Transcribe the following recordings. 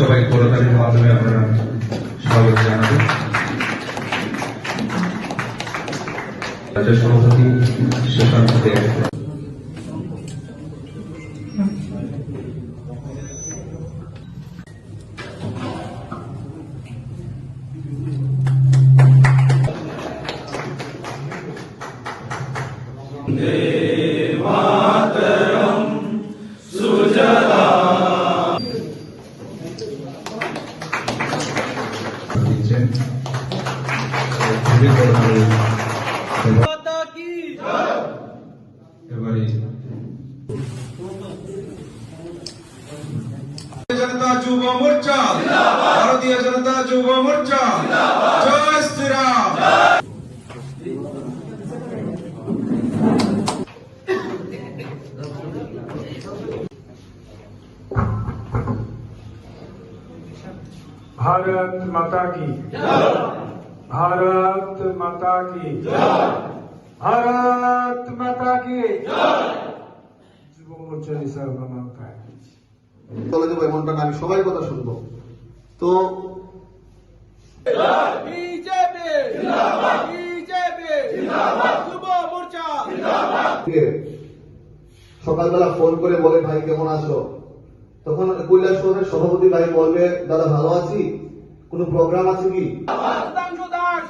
সবাই করতালির মাধ্যমে আপনারা স্বাগত জানাবেন। রাজ্য সভাপতি সুশান্ত দেব। দিচ্ছেন जनता युव मोर्चा। भारतीय जनता युव मोर्चा। जय श्री राम भारत माता की। भारत माता की। भारत माता की। युव मोर्चा निसर्ग চলে যাব এমনটা না আমি সবাই কথা শুনব। তো সকালবেলা ফোন করে বলে ভাই কেমন আছো? তখন কৈলাস শহরের সভাপতি ভাই বলবে দাদা ভালো আছি। কোন প্রোগ্রাম আছে কি? দাস।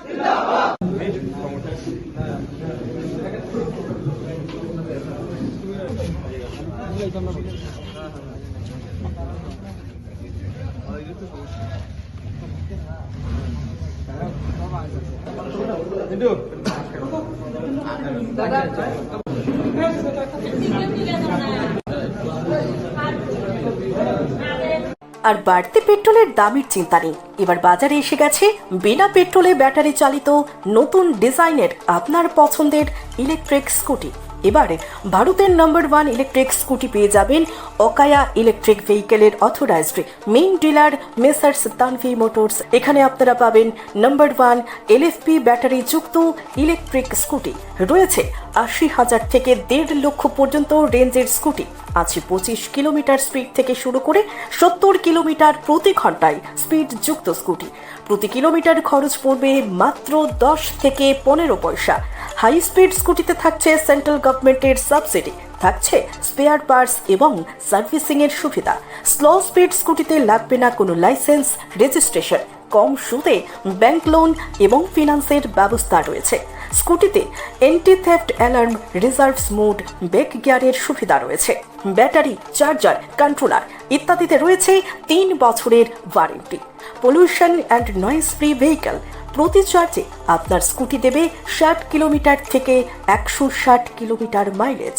আর বাড়তি পেট্রোলের দামের চিন্তা নেই। এবার বাজারে এসে গেছে বিনা পেট্রোলে ব্যাটারি চালিত নতুন ডিজাইনের আপনার পছন্দের ইলেকট্রিক স্কুটি এবারে ভারতের নাম্বার ওয়ান ইলেকট্রিক স্কুটি পেয়ে যাবেন Okaya electric ভেহিকেলের authorised main dealer messrs Tanvi motors এখানে আপনারা পাবেন নাম্বার ওয়ান এলএফপি ব্যাটারি যুক্ত ইলেকট্রিক স্কুটি রয়েছে আশি হাজার থেকে দেড় লক্ষ পর্যন্ত রেঞ্জের স্কুটি। আছে পঁচিশ কিলোমিটার স্পিড থেকে শুরু করে সত্তর কিলোমিটার প্রতি ঘন্টায় স্পিড যুক্ত স্কুটি। প্রতি কিলোমিটার খরচ পড়বে মাত্র দশ থেকে পনেরো পয়সা। হাই স্পিড স্কুটিতে থাকছে সেন্ট্রাল গভর্নমেন্টের সাবসিডি। থাকছে স্পেয়ার পার্টস এবং সার্ভিসিং এর সুবিধা। স্লো স্পিড স্কুটিতে লাগবে না কোনো লাইসেন্স, রেজিস্ট্রেশন। কম সুদে ব্যাংক লোন এবং ফিনান্সের ব্যবস্থা রয়েছে। স্কুটিতে anti theft alarm reserves mode back গিয়ারের সুবিধা রয়েছে। ব্যাটারি চার্জার কন্ট্রোলার ইত্যাদিতে রয়েছে তিন বছরের warranty pollution and noise free vehicle প্রতি চার্জে আপনার স্কুটি দেবে ষাট কিলোমিটার থেকে একশো ষাট কিলোমিটার মাইলেজ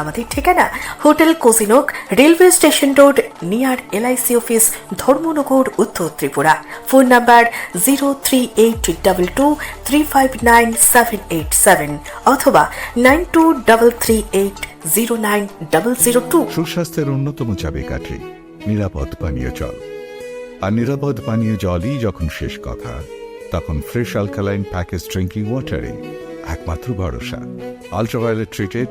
আমাদের ঠিকানা hotel Cozynook railway station road, near LIC office, Dharmanagar, উত্তর Tripura. Phone number zero three eight double two three five nine seven eight seven অথবা nine two double three eight zero nine double zero two. সুস্বাস্থ্যের অন্যতম চাবিকাঠি, নিরাপদ পানীয় জল। আর নিরাপদ পানীয় জলই যখন শেষ কথা, তখন ফ্রেশ অ্যালকালাইন প্যাকেজ ড্রিঙ্কিং ওয়াটারে একমাত্র ভরসা। Ultraviolet treated